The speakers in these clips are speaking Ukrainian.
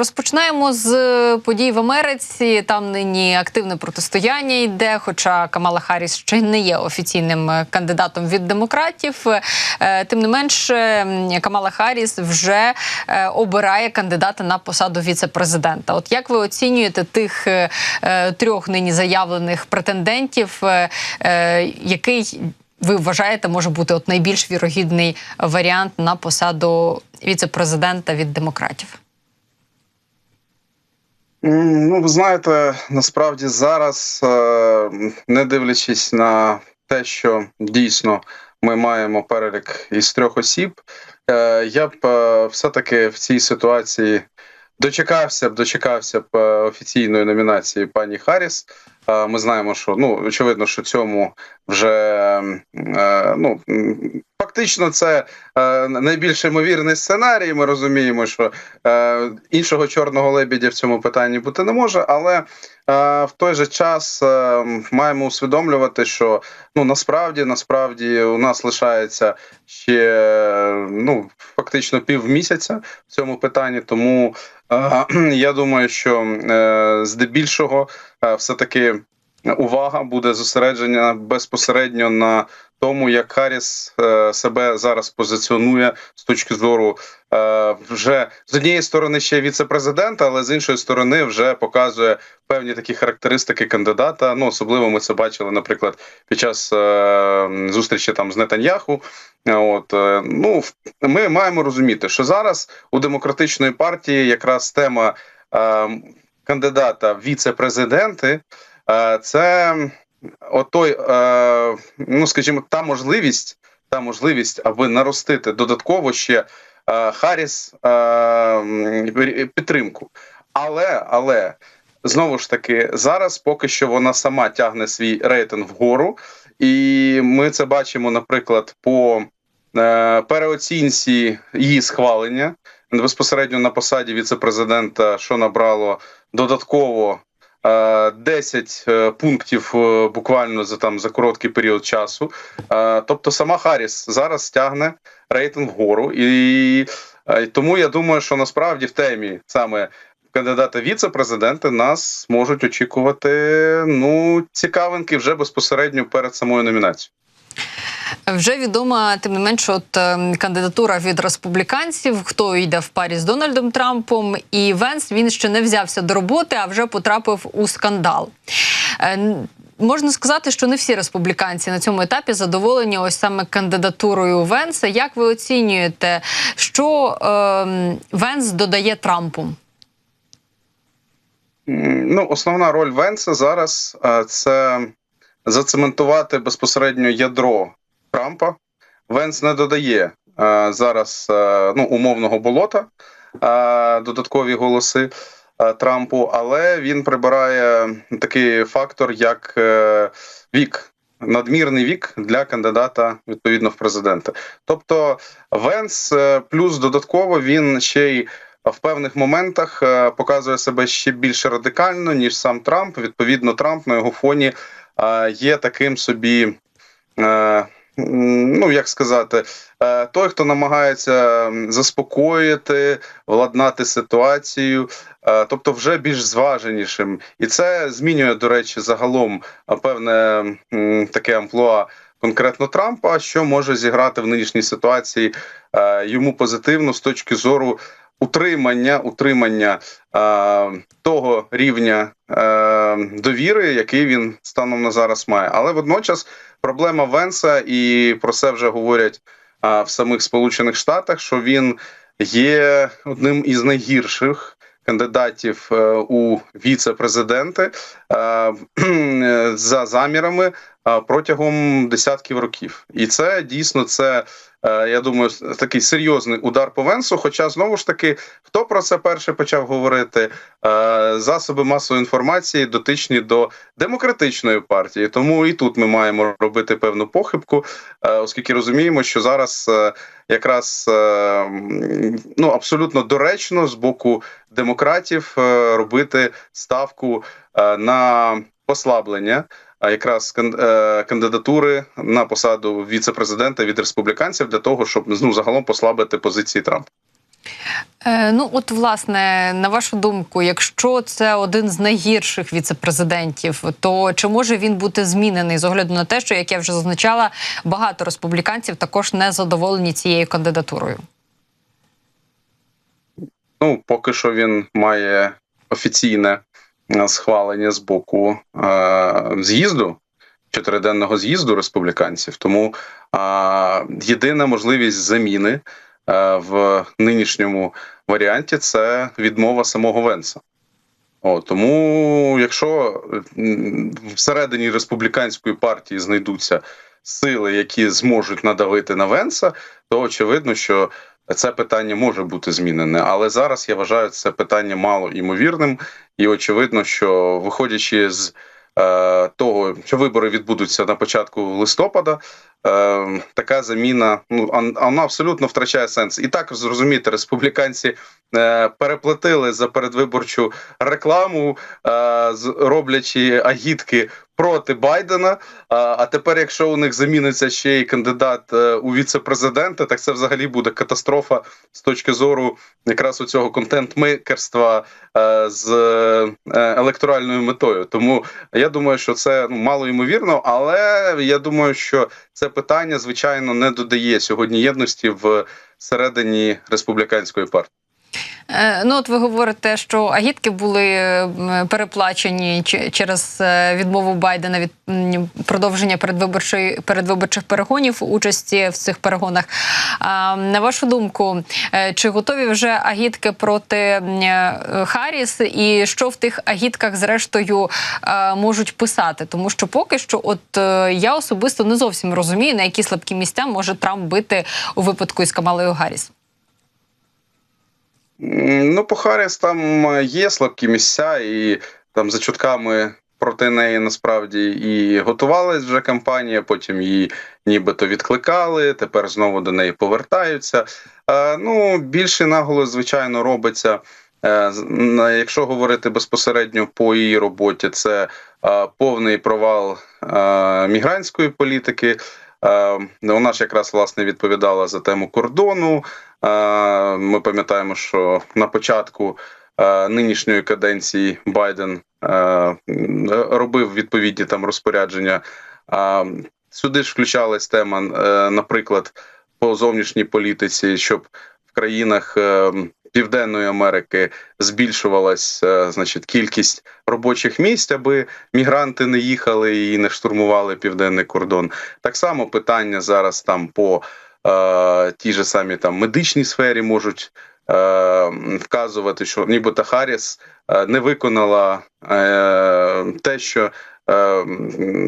Розпочинаємо з подій в Америці. Там нині активне протистояння йде. Хоча Камала Харріс ще не є офіційним е, кандидатом від демократів. Е, Тим не менше, Камала Харріс вже е, обирає кандидата на посаду віце-президента. От як ви оцінюєте тих е, е, трьох нині заявлених претендентів, е, е, який ви вважаєте може бути от найбільш вірогідний варіант на посаду віце-президента від демократів? Ну, ви знаєте, насправді зараз, е, не дивлячись на те, що дійсно ми маємо перелік із трьох осіб, е, я б е, все-таки в цій ситуації дочекався б, дочекався б офіційної номінації пані Харріс. Е, Ми знаємо, що ну очевидно, що цьому вже е, ну фактично це е, найбільш ймовірний сценарій. Ми розуміємо, що іншого чорного лебідя в цьому питанні бути не може, але в той же час маємо усвідомлювати, що ну насправді насправді у нас лишається ще ну фактично півмісяця в цьому питанні. Тому я думаю, що е, здебільшого е, все таки. Увага буде зосереджена безпосередньо на тому, як Харріс е, себе зараз позиціонує з точки зору е, вже з однієї сторони ще віце-президента, але з іншої сторони вже показує певні такі характеристики кандидата. Ну особливо ми це бачили, наприклад, під час е, зустрічі там з Нетаньяху. От ну ми маємо розуміти, що зараз у демократичної партії якраз тема е, кандидата в віце-президенти. Це отой, е, ну скажімо, та можливість, та можливість, аби наростити додатково ще е, Харріс е, підтримку. Але, але знову ж таки, зараз поки що вона сама тягне свій рейтинг вгору, і ми це бачимо, наприклад, по е, переоцінці її схвалення безпосередньо на посаді віце-президента, що набрало додатково 10 е, пунктів е, буквально за там за короткий період часу. Е, Тобто, сама Харріс зараз тягне рейтинг вгору, і е, тому я думаю, що насправді в темі саме кандидата віце-президента нас можуть очікувати ну цікавинки вже безпосередньо перед самою номінацією. Вже відома, тим не менше, от ем, кандидатура від республіканців, хто йде в парі з Дональдом Трампом, і Венс він ще не взявся до роботи, а вже потрапив у скандал. Е, Можна сказати, що не всі республіканці на цьому етапі задоволені ось саме кандидатурою Венса. Як ви оцінюєте, що ем, Венс додає Трампу? Ну, основна роль Венса зараз е, це зацементувати безпосередньо ядро Трампа. Венс не додає е, зараз е, ну, умовного болота, е, додаткові голоси е, Трампу, але він прибирає такий фактор, як е, вік. Надмірний вік для кандидата відповідно в президенти. Тобто Венс плюс додатково він ще й в певних моментах показує себе ще більш радикально ніж сам Трамп. Відповідно, Трамп на його фоні є таким собі. Ну, як сказати, е, той, хто намагається заспокоїти, владнати ситуацію, е, тобто вже більш зваженішим, і це змінює, до речі, загалом е, певне таке амплуа конкретно Трампа, що може зіграти в нинішній ситуації йому позитивно з точки зору утримання, утримання е, того рівня е, довіри, який він станом на зараз має. Але водночас проблема Венса, і про це вже говорять е, в самих Сполучених Штатах, що він є одним із найгірших. Кандидатів е, у віце-президенти за замірами протягом десятків років, і це дійсно це я думаю, такий серйозний удар по Венсу. Хоча знову ж таки, хто про це перше почав говорити? Е, Засоби масової інформації дотичні до демократичної партії. Тому і тут ми маємо робити певну похибку, е, оскільки розуміємо, що зараз е, якраз е, ну абсолютно доречно з боку демократів е, робити ставку е, на послаблення якраз е, кандидатури на посаду віце-президента від республіканців для того, щоб ну загалом послабити позиції Трампа. Е, ну, от, власне, на вашу думку, якщо це один з найгірших віцепрезидентів, то чи може він бути змінений з огляду на те, що як я вже зазначала, багато республіканців також не задоволені цією кандидатурою? Ну, поки що він має офіційне схвалення з боку е, з'їзду, чотириденного з'їзду республіканців. Тому е, єдина можливість заміни е, в нинішньому варіанті це відмова самого Венса. О, тому, якщо всередині республіканської партії знайдуться сили, які зможуть надавити на Венса, то очевидно, що це питання може бути змінене. Але зараз я вважаю це питання мало імовірним, і очевидно, що виходячи з е, того, що вибори відбудуться на початку листопада. Е, така заміна ну вона абсолютно втрачає сенс. І так зрозуміти, республіканці е, переплатили за передвиборчу рекламу, е, роблячи агітки проти Байдена. А, тепер, якщо у них заміниться ще й кандидат е, у віце-президенти, так це взагалі буде катастрофа з точки зору якраз у цього контент-мейкерства е, з е, електоральною метою. Тому я думаю, що це ну, мало ймовірно, але я думаю, що це питання звичайно не додає сьогодні єдності в середині республіканської партії. Е, Ну, от ви говорите, що агітки були переплачені ч- через е, відмову Байдена від продовження передвиборчої передвиборчих перегонів участі в цих перегонах. А, на вашу думку, е, чи готові вже агітки проти е, і що в тих агітках зрештою е, можуть писати? Тому що поки що, от е, я особисто не зовсім розумію, на які слабкі місця може Трамп бити у випадку із Камалою Гарріс. Ну, по Харріс там е, є слабкі місця, і там за чутками проти неї насправді і готувалась вже кампанія, потім її нібито відкликали, тепер знову до неї повертаються. Е, Ну, більший наголос, звичайно, робиться. е, Якщо говорити безпосередньо по її роботі, це повний провал мігрантської політики. Е, Вона ж якраз власне відповідала за тему кордону. Е, Ми пам'ятаємо, що на початку е, нинішньої каденції Байден робив відповідні там розпорядження. Сюди ж включалась тема, наприклад, по зовнішній політиці, щоб в країнах е, Південної Америки збільшувалась е, значить кількість робочих місць, аби мігранти не їхали і не штурмували південний кордон. Так само питання зараз там по е, тій же самі там медичній сфері можуть е, вказувати, що нібито Харріс е, не виконала е, те, що. е,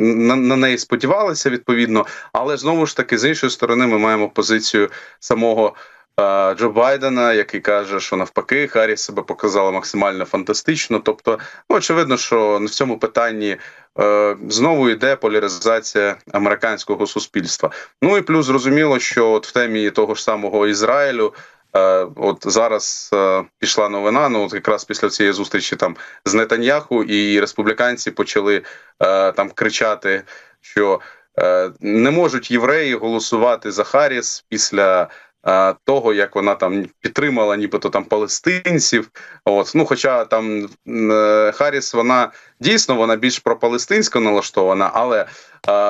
На, на неї сподівалися відповідно, але знову ж таки з іншої сторони ми маємо позицію самого Джо Байдена, який каже, що навпаки Харріс себе показала максимально фантастично. Тобто, ну очевидно, що в цьому питанні е, знову йде поляризація американського суспільства. Ну і плюс зрозуміло, що от в темі того ж самого Ізраїлю. е, От зараз е, пішла новина. Ну от якраз після цієї зустрічі там з Нетаньяху і республіканці почали е, там кричати, що е, не можуть євреї голосувати за Харріс після того, як вона там підтримала, нібито там палестинців. От ну, хоча там Харіс, Харріс, вона дійсно вона більш пропалестинсько налаштована, але е,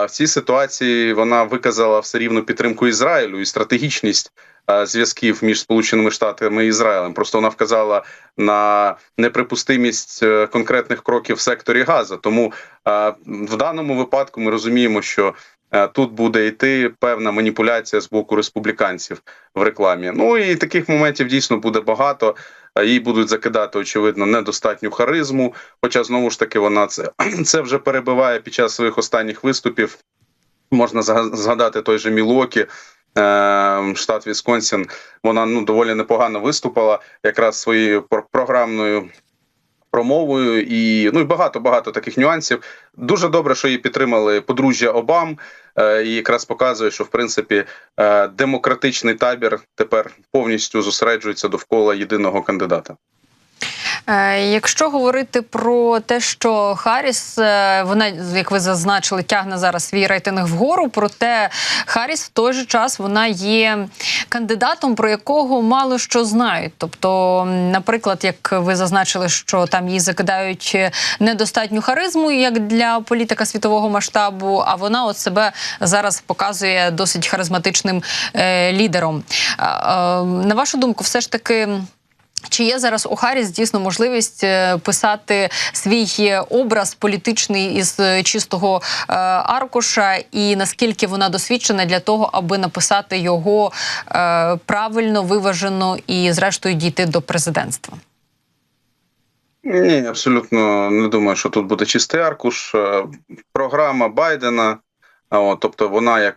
в цій ситуації вона виказала все рівно підтримку Ізраїлю і стратегічність е, зв'язків між Сполученими Штатами і Ізраїлем. Просто вона вказала на неприпустимість е, конкретних кроків в секторі Газа. Тому е, в даному випадку ми розуміємо, що е, тут буде йти певна маніпуляція з боку республіканців в рекламі. Ну і таких моментів дійсно буде багато. Е, Їй будуть закидати, очевидно, недостатню харизму. Хоча знову ж таки вона це, це вже перебиває під час своїх останніх виступів. Можна згадати той же Мілокі, е, штат Вісконсін. Вона ну доволі непогано виступила якраз своєю про- програмною промовою, і ну і багато багато таких нюансів. Дуже добре, що її підтримали подружжя Обам, е, і якраз показує, що в принципі е, демократичний табір тепер повністю зосереджується довкола єдиного кандидата. Е, Якщо говорити про те, що Харріс, е, вона, як ви зазначили, тягне зараз свій рейтинг вгору, проте Харріс в той же час вона є кандидатом, про якого мало що знають. Тобто, наприклад, як ви зазначили, що там їй закидають е, недостатню харизму, як для політика світового масштабу, а вона от себе зараз показує досить харизматичним е, лідером. Е, е, на вашу думку, все ж таки. Чи є зараз у Харріс дійсно можливість е, писати свій е, образ політичний із е, чистого аркуша, і наскільки вона досвідчена для того, аби написати його правильно, виважено і, зрештою, дійти до президентства? Ні, абсолютно не думаю, що тут буде чистий аркуш. Програма Байдена, от, тобто вона як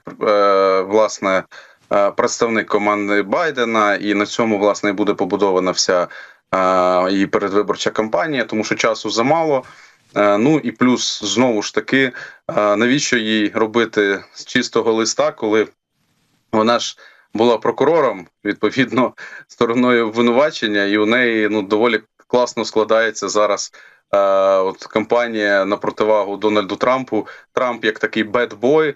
власне представник команди Байдена, і на цьому власне буде побудована вся е, її передвиборча кампанія, тому що часу замало. Е, Ну і плюс знову ж таки, е, навіщо їй робити з чистого листа, коли вона ж була прокурором, відповідно, стороною обвинувачення, і у неї ну доволі класно складається зараз. Е, от кампанія на противагу Дональду Трампу. Трамп як такий бедбой.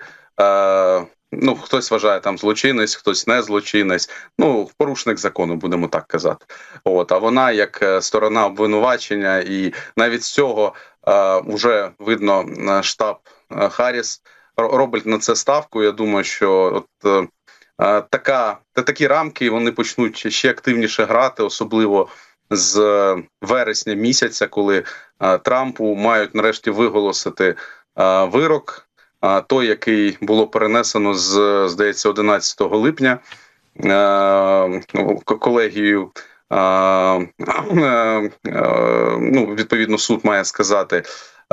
Е, ну, хтось вважає там злочинець, хтось не злочинець. Ну, порушник закону, будемо так казати. От, а вона як е, сторона обвинувачення, і навіть з цього е, вже видно е, штаб е, Харріс робить на це ставку. Я думаю, що от. е, е, Така та такі рамки вони почнуть ще активніше грати, особливо з е, вересня місяця, коли е, Трампу мають нарешті виголосити е, вирок, е, той, який було перенесено з здається 11 липня колегію, ну, колегією. е, е, е, Ну, відповідно, суд має сказати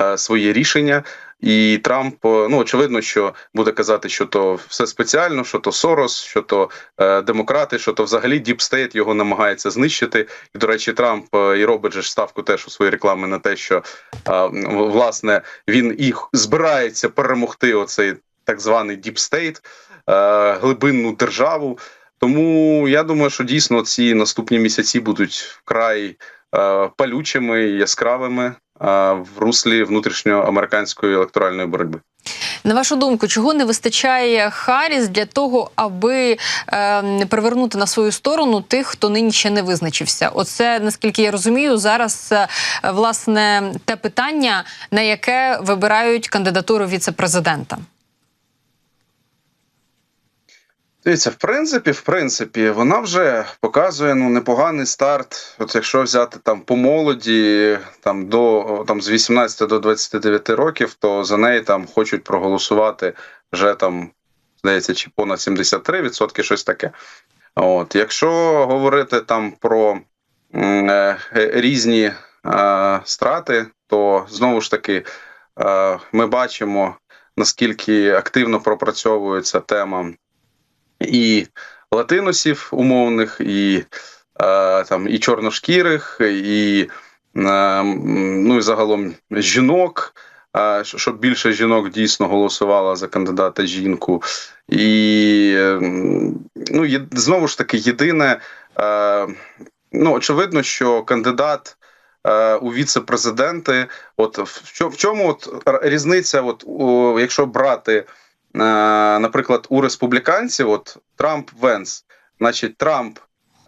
е, своє рішення, і Трамп е, ну очевидно, що буде казати, що то все спеціально, що то Сорос, що то е, демократи, що то взагалі Діпстейт його намагається знищити. І до речі, Трамп е, і робить же ставку теж у своїй рекламі на те, що е, власне він і х- збирається перемогти оцей так званий Діпстейт, е, глибинну державу. Тому я думаю, що дійсно ці наступні місяці будуть вкрай е, палючими яскравими в руслі внутрішньоамериканської електоральної боротьби. На вашу думку, чого не вистачає Харіс для того, аби е, привернути на свою сторону тих, хто нині ще не визначився? Оце, наскільки я розумію, зараз е, власне те питання, на яке вибирають кандидатуру віце-президента. Дивіться, в принципі, в принципі, вона вже показує ну непоганий старт. От якщо взяти там по молоді, там до там з 18 до 29 років, то за неї там хочуть проголосувати вже там, здається, чи понад 73%, щось таке. От, якщо говорити там про е, різні е, страти, то знову ж таки е, ми бачимо наскільки активно пропрацьовується тема і латиносів умовних, і е, там і чорношкірих, і е, ну і загалом жінок. е, Щоб більше жінок дійсно голосувало за кандидата жінку, і е, ну знову ж таки єдине. Е, ну очевидно, що кандидат у віце-президенти, от в чо- в чому от різниця, от якщо брати наприклад, у республіканців, от Трамп Венс, значить, Трамп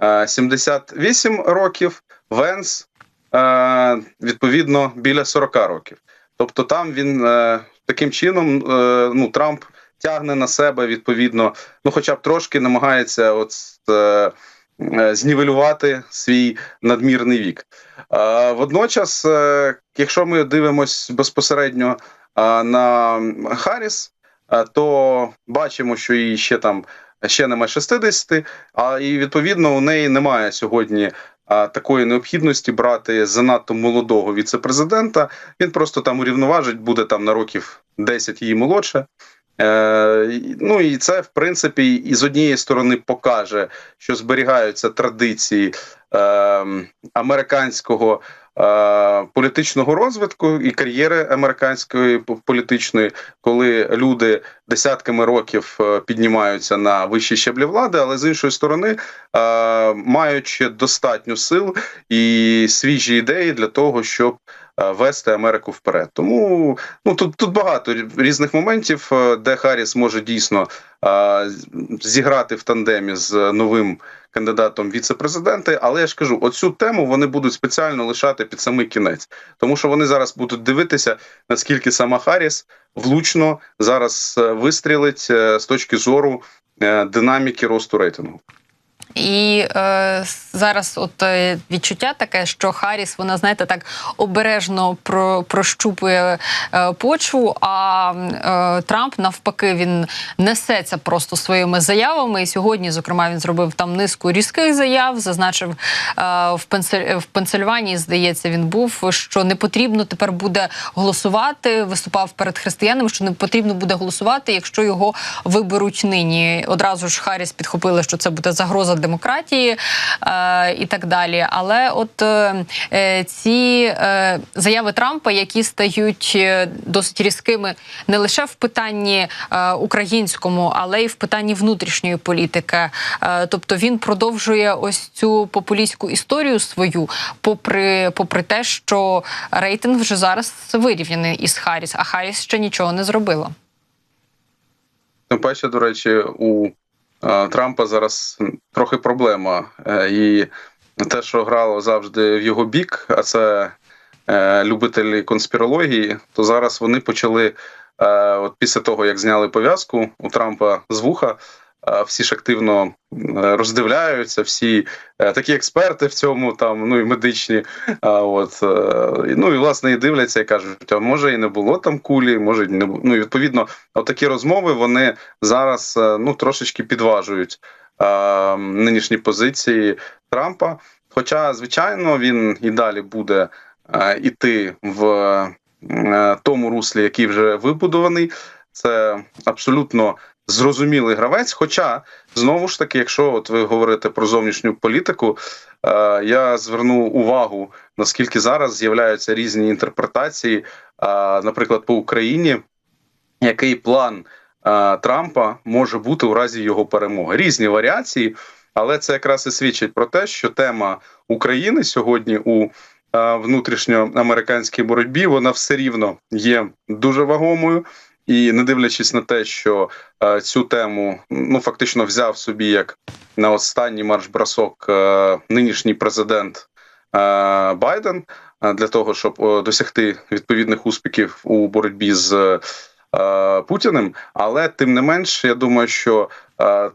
е, 78 років, Венс е, відповідно біля 40 років. Тобто, там він е, таким чином, е, ну Трамп тягне на себе відповідно, ну, хоча б трошки намагається от е, е, знівелювати свій надмірний вік. Е, водночас, е, якщо ми дивимося безпосередньо е, на Харріс, е, то бачимо, що їй ще там ще немає 60, а і відповідно у неї немає сьогодні такої необхідності брати занадто молодого віце-президента. Він просто там урівноважить, буде там на років 10 її молодше. Е, ну і це в принципі і з однієї сторони покаже, що зберігаються традиції е, американського е, політичного розвитку і кар'єри американської політичної, коли люди десятками років е, піднімаються на вищі щеблі влади, але з іншої сторони, е, маючи достатньо сил і свіжі ідеї для того, щоб е, вести Америку вперед. Тому ну тут, тут багато різних моментів, е, де Харріс може дійсно е, зіграти в тандемі з новим кандидатом віце-президенти. Але я ж кажу, оцю тему вони будуть спеціально лишати під самий кінець, тому що вони зараз будуть дивитися, наскільки сама Харріс влучно зараз е, вистрілить е, з точки зору е, динаміки росту рейтингу. І е, зараз, от е, відчуття таке, що Харріс, вона знаєте, так обережно про, прощупує е, почву. А е, Трамп навпаки він несеться просто своїми заявами. І сьогодні, зокрема, він зробив там низку різких заяв. Зазначив е, в, Пенсиль... в Пенсильванії, здається, він був, що не потрібно тепер буде голосувати. Виступав перед християнами, що не потрібно буде голосувати, якщо його виберуть нині. Одразу ж Харріс підхопили, що це буде загроза демократії е, і так далі. Але от е, е, ці е, заяви Трампа, які стають е, досить різкими не лише в питанні е, українському, але й в питанні внутрішньої політики. Е, тобто він продовжує ось цю популістську історію свою, попри, попри те, що рейтинг вже зараз вирівняний із Харріс, а Харріс ще нічого не зробила. Тим паче, до речі, у Трампа зараз трохи проблема. Е, і те, що грало завжди в його бік, а це е, любителі конспірології, то зараз вони почали, е, от після того, як зняли пов'язку у Трампа з вуха. Всі ж активно роздивляються, всі е, такі експерти в цьому, там ну і медичні. А от е, ну і власне і дивляться і кажуть, а може і не було там кулі, може не ну і відповідно, отакі розмови вони зараз е, ну трошечки підважують е, нинішні позиції Трампа. Хоча, звичайно, він і далі буде іти в тому руслі, який вже вибудований. Це абсолютно зрозумілий гравець. Хоча знову ж таки, якщо от ви говорите про зовнішню політику, е, я зверну увагу, наскільки зараз з'являються різні інтерпретації, е, наприклад, по Україні, який план е, Трампа може бути у разі його перемоги. Різні варіації, але це якраз і свідчить про те, що тема України сьогодні у е, внутрішньоамериканській боротьбі вона все рівно є дуже вагомою. І не дивлячись на те, що е, цю тему ну фактично взяв собі як на останній марш-бросок е, нинішній президент е, Байден е, для того, щоб е, досягти відповідних успіхів у боротьбі з е, Путіним. Але тим не менш, я думаю, що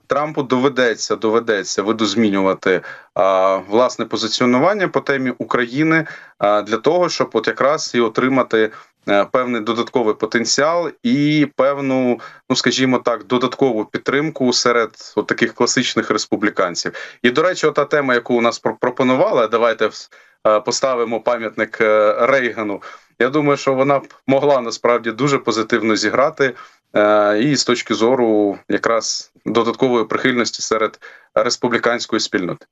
Трампу доведеться доведеться видозмінювати власне позиціонування по темі України для того, щоб от якраз і отримати. Е, Певний додатковий потенціал і певну, ну скажімо так, додаткову підтримку серед от таких класичних республіканців. І до речі, ота тема, яку у нас про- пропонували, давайте е, поставимо пам'ятник е, Рейгану. Я думаю, що вона б могла насправді дуже позитивно зіграти, і з точки зору якраз додаткової прихильності серед республіканської спільноти.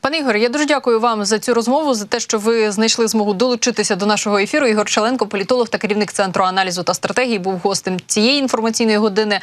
Пане Ігоре, я дуже дякую вам за цю розмову, за те, що ви знайшли змогу долучитися до нашого ефіру. Ігор Шаленко, політолог та керівник центру аналізу та стратегії, був гостем цієї інформаційної години.